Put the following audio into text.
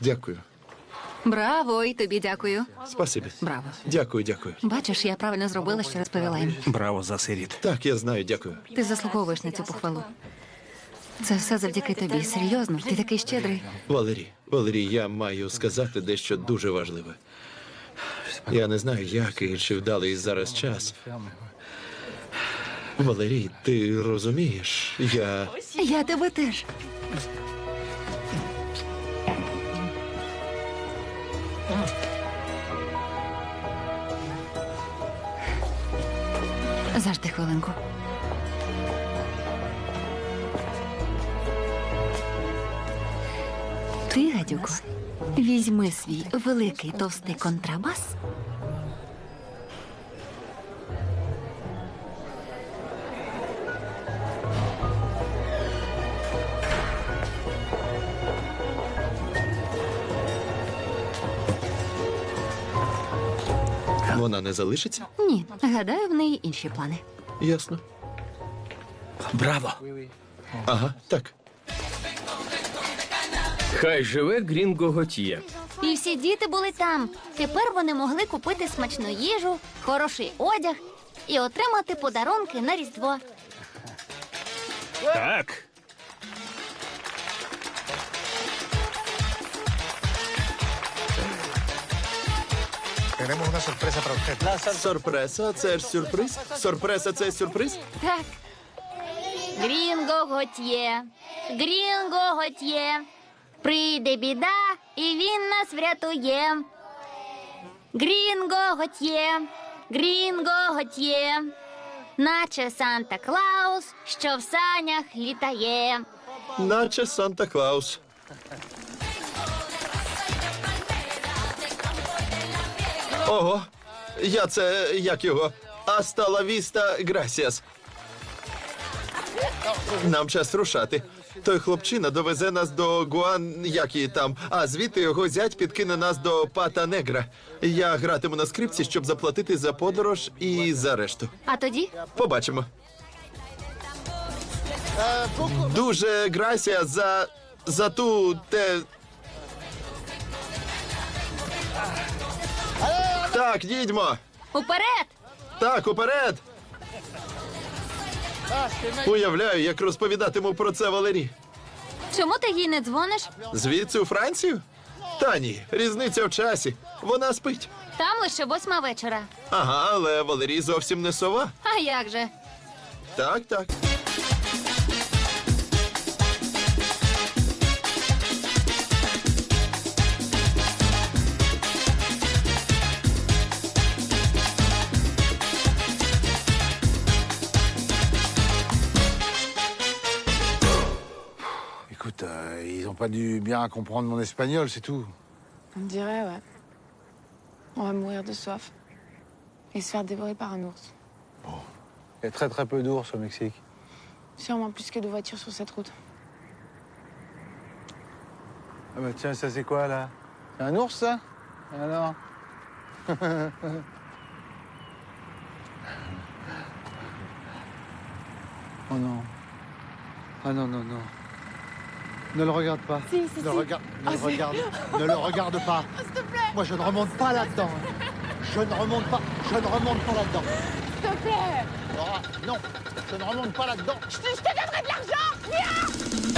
Дякую. Браво, і тобі дякую. Спасибі. Браво. Дякую, дякую. Бачиш, я правильно зробила, що розповіла їм. Браво за сиріт. Так, я знаю, дякую. Ти заслуговуєш на цю похвалу. Це все завдяки тобі. Серйозно, ти такий щедрий. Валерій, Валерій, я маю сказати дещо дуже важливе. Я не знаю, як і чи вдалий зараз час. Валерій, ти розумієш, я. Я тебе теж. Завжди хвилинку. Ти, гадюко, візьми свій великий товстий контрабас. Вона не залишиться? Ні, гадаю, в неї інші плани. Ясно. Браво! Ага, так. Хай живе Грінго Готьє. І всі діти були там. Тепер вони могли купити смачну їжу, хороший одяг і отримати подарунки на Різдво. Так. Tenemos una sorpresa para usted. Сюрприза, це ж сюрприз? Сюрприза, це сюрприз? Так. Грінго Готьє, Грінго Готьє. Прийде біда, і він нас врятує. Грінго Готьє, Грінго Готьє. Наче Санта Клаус, що в санях літає. Наче Санта Клаус. Ого, я це як його? Аста ла віста грасіас. Нам час рушати. Той хлопчина довезе нас до Гуан, як її там, а звідти його зять підкине нас до Пата Негра. Я гратиму на скрипці, щоб заплатити за подорож і за решту. А тоді Побачимо. Дуже грасія за. за ту те. Так, їдьмо. уперед! Так, уперед. Уявляю, як розповідатиму про це Валері. Чому ти їй не дзвониш? Звідси у Францію? Та ні, різниця в часі. Вона спить. Там лише восьма вечора. Ага, але Валерій зовсім не сова. А як же? Так, так. Écoute, euh, ils ont pas dû bien comprendre mon espagnol, c'est tout. On dirait, ouais. On va mourir de soif. Et se faire dévorer par un ours. Il y a très très peu d'ours au Mexique. Sûrement plus que de voitures sur cette route. Ah bah tiens, ça c'est quoi là? C'est un ours ça? Alors? Oh non. Ah non, non, non. Ne le regarde pas. Si, si, ne, le si. regarde, ne, Ah, le si. regarde, ne le regarde pas. S'il te plaît, Moi je ne remonte pas là-dedans. Je ne remonte pas. Je ne remonte pas là-dedans. s'il te plaît Laura, non, je ne remonte pas là-dedans. Je te, je te donnerai de l'argent Viens